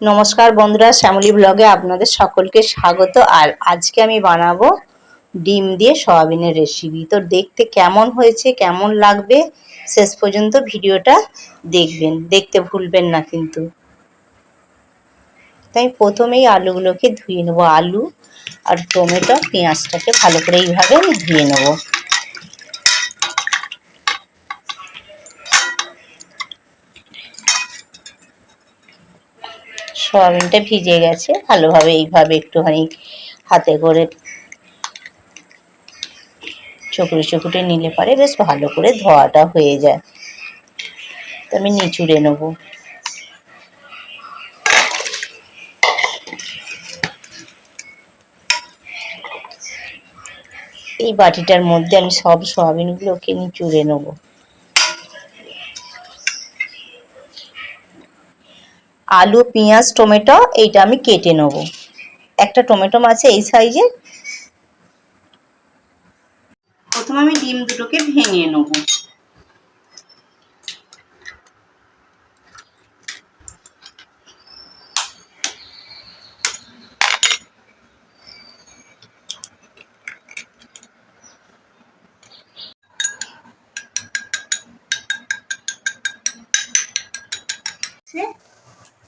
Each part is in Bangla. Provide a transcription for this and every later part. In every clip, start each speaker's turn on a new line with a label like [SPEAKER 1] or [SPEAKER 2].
[SPEAKER 1] নমস্কার বন্ধুরা, শ্যামলী ব্লগে আপনাদের সকলকে স্বাগত। আর আজকে আমি বানাবো ডিম দিয়ে সয়াবিনের রেসিপি তো দেখতে কেমন হয়েছে, কেমন লাগবে, শেষ পর্যন্ত ভিডিওটা দেখবেন। দেখতে ভুলবেন না কিন্তু। তাই প্রথমেই আলুগুলোকে ধুয়ে নেব, আলু আর টমেটো, পেঁয়াজটাকে ভালো করে এইভাবে আমি ধুয়ে নেব। সয়াবিনটা ভিজে গেছে, ভালোভাবে এইভাবে একটুখানি হাতে করে চকুরে চকুটে নিলে পারে, বেশ ভালো করে ধোয়াটা হয়ে যায়। তো আমি নিচুড়ে নেব। এই বাটিটার মধ্যে আমি সব সয়াবিনগুলোকে নিচুড়ে নেব। আলু, পেঁয়াজ, টমেটো এইটা আমি কেটে নেব। একটা টমেটো আছে এই সাইজের। প্রথমে আমি ডিম দুটোকে ভেঙে নেব।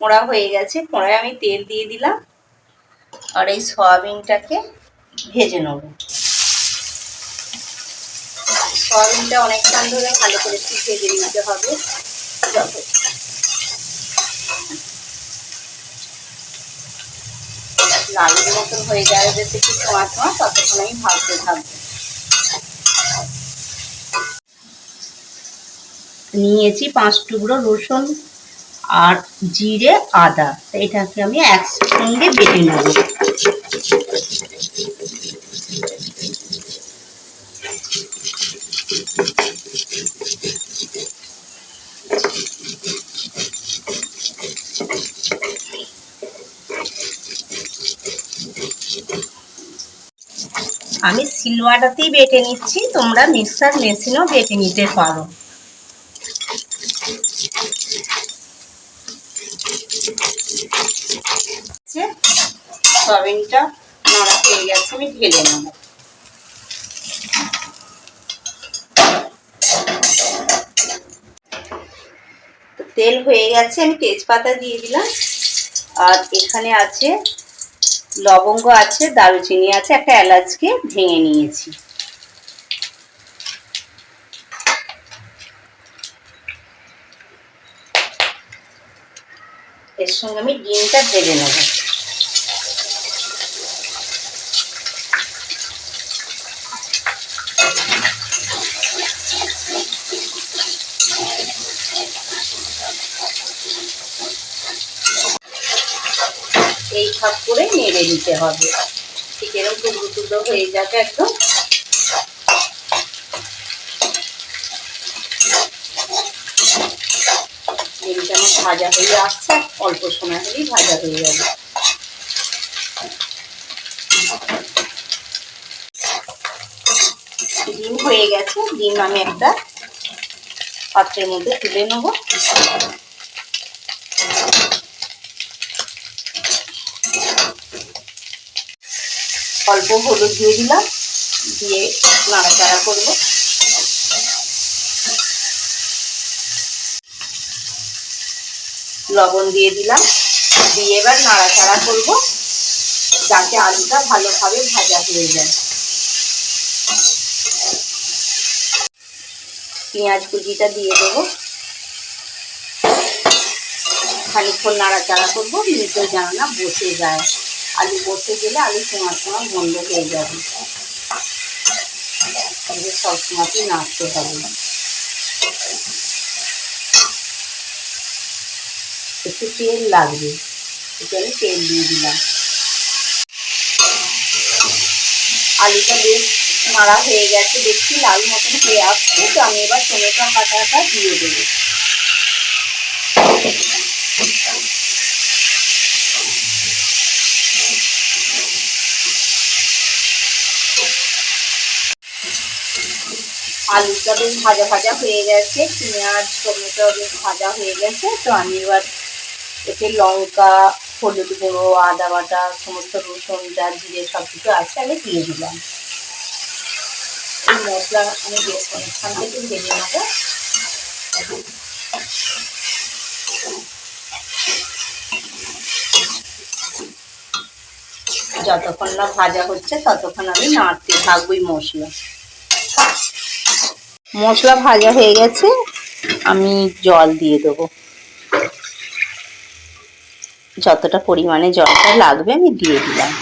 [SPEAKER 1] পোড়া হয়ে গেছে, পোড়ায় আমি তেল দিয়ে দিলাম। আর এই সয়াবিনটাকে ভেজে নেব। সয়াবিনটা অনেকক্ষণ ধরে ভালো করে একটু ভেজে নিতে হবে। যত মতন হয়ে যাবে যাতে একটু ছোঁয়া ছোঁয়া ততক্ষণ আমি ভাজতে থাকব। নিয়েছি পাঁচ টুকরো রসুন। আর জিরে আদা। এটাকে আমি একসঙ্গে বেটে নেব। আমি সিলওয়াটাতেই বেটে নিচ্ছি। তোমরা মিক্সার মেশিনও বেটে নিতে পারো। সয়াবিনটা নাড়া হয়ে গেছে, আমি ঢেলে নেব। তেল হয়ে গেছে, আমি তেজপাতা দিয়ে দিলাম। আর এখানে আছে লবঙ্গ আছে, দারুচিনি আছে, একটা এলাচকে ভেঙে নিয়েছি। এর সঙ্গে আমি ডিমটা ভেজে নেব এই ভাগ করে নেড়ে নিতে হবে। ঠিক এরকম টুকরো টুকরো হয়ে যাবে একদম। আমার ভাজা হয়ে আসছে অল্প সময় হলেই ভাজা হয়ে যাবে। ডিম হয়ে গেছে, ডিম আমি একটা পাত্রের মধ্যে তুলে নেব। অল্প হলুদ দিয়ে দিলাম, দিয়ে নাড়াচাড়া করব। লবণ দিয়ে দিলাম, দিয়ে এবার নাড়াচাড়া করব, যাতে আলুটা ভালোভাবে ভাজা হয়ে যায়। পেঁয়াজ কুচিটা দিয়ে দেবো। খানিক্ষণ নাড়াচাড়া করব নিচে যেন না বসে যায়। আলু বসে গেলে আলু সময় সময় বন্ধ হয়ে যাবে। সব সময়তেই নাড়তে হবে। একটু তেল লাগবে। একটু আমি তেল দিয়ে দিলাম। আলুটা বেশ নাড়া হয়ে গেছে, দেখছি লাল মতন হয়ে আসছে, তো আমি এবার টমেটো কাটাটা দিয়ে দেবো। আলুটা বেশ ভাজা ভাজা হয়ে গেছে, পেঁয়াজ, টমেটো বেশ ভাজা হয়ে গেছে। তো আমি এবার এতে লঙ্কা, হলুদ গুঁড়ো, আদা বাটা, সমস্ত রসুন, যা জিরে সব কিছু আছে আমি দিয়ে দিলাম। এই মশলা আমি বেশ অনেকক্ষণ থেকে ভেজে নেব। যতক্ষণ না ভাজা হচ্ছে ততক্ষণ আমি নাড়তে থাকবোই মশলা। মশলা ভাজা হয়ে গেছে, আমি জল দিয়ে দেবো। যতটা পরিমাণে জলটা লাগবে আমি দিয়ে দিলাম।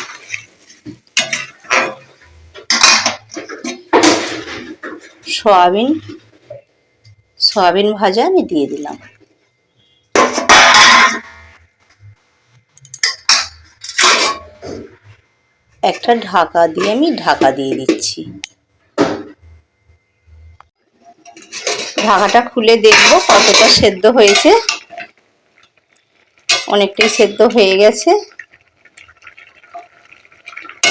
[SPEAKER 1] সয়াবিন সয়াবিন ভাজা আমি দিয়ে দিলাম। একটা ঢাকা দিয়ে, আমি ঢাকা দিয়ে দিচ্ছি। ঢাকাটা খুলে দেখব কতটা সেদ্ধ হয়েছে। অনেকটাই সেদ্ধ হয়ে গেছে।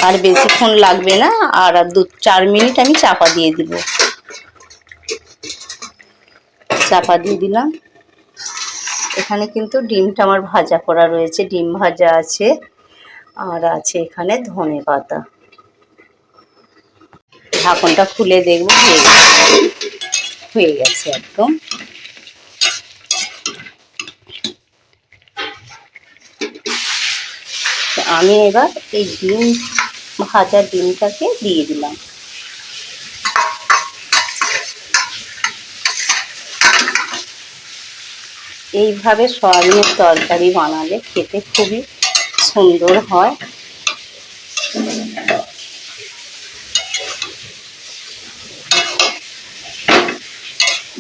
[SPEAKER 1] আর বেশিক্ষণ লাগবে না, আর দু চার মিনিট আমি চাপা দিয়ে দিব। চাপা দিয়ে দিলাম। এখানে কিন্তু ডিমটা আমার ভাজা করা রয়েছে, ডিম ভাজা আছে, আর আছে এখানে ধনে পাতা। ঢাকনটা খুলে দেখব হয়ে গেছে হয়ে গেছে একদম। আমি এবার এই ডিম, ভাজা ডিমটাকে দিয়ে দিলাম। এইভাবে সয়াবিনের তরকারি বানালে খেতে খুবই সুন্দর হয়।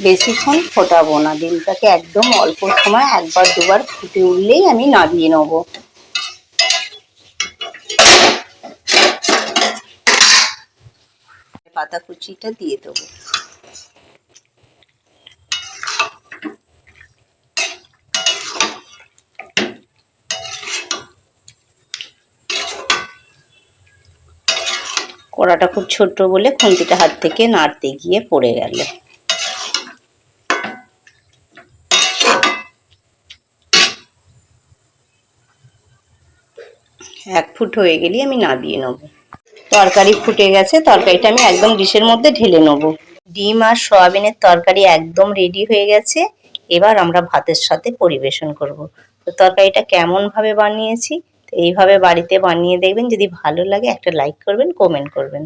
[SPEAKER 1] বেশিক্ষণ ফোটাবো না। ডিমটাকে একদম অল্প সময় একবার দুবার ফুটে উঠলেই আমি নামিয়ে নেব। পাতা কুচিটা দিয়ে দেবো। কড়াটা খুব ছোট বলে খুন্তিটা হাত থেকে নাড়তে গিয়ে পড়ে গেল। এক ফুট হয়ে গেলেই আমি না দিয়ে নেব। তরকারি ফুটে গেছে, তরকারিটা আমি একদম ডিশের মধ্যে ঢেলে নেব। ডিম আর সয়াবিনের তরকারি একদম রেডি হয়ে গেছে, এবার আমরা ভাতের সাথে পরিবেশন করব। তো তরকারিটা কেমনভাবে বানিয়েছি, তো এইভাবে বাড়িতে বানিয়ে দেখবেন, যদি ভালো লাগে একটা লাইক করবেন কমেন্ট করবেন।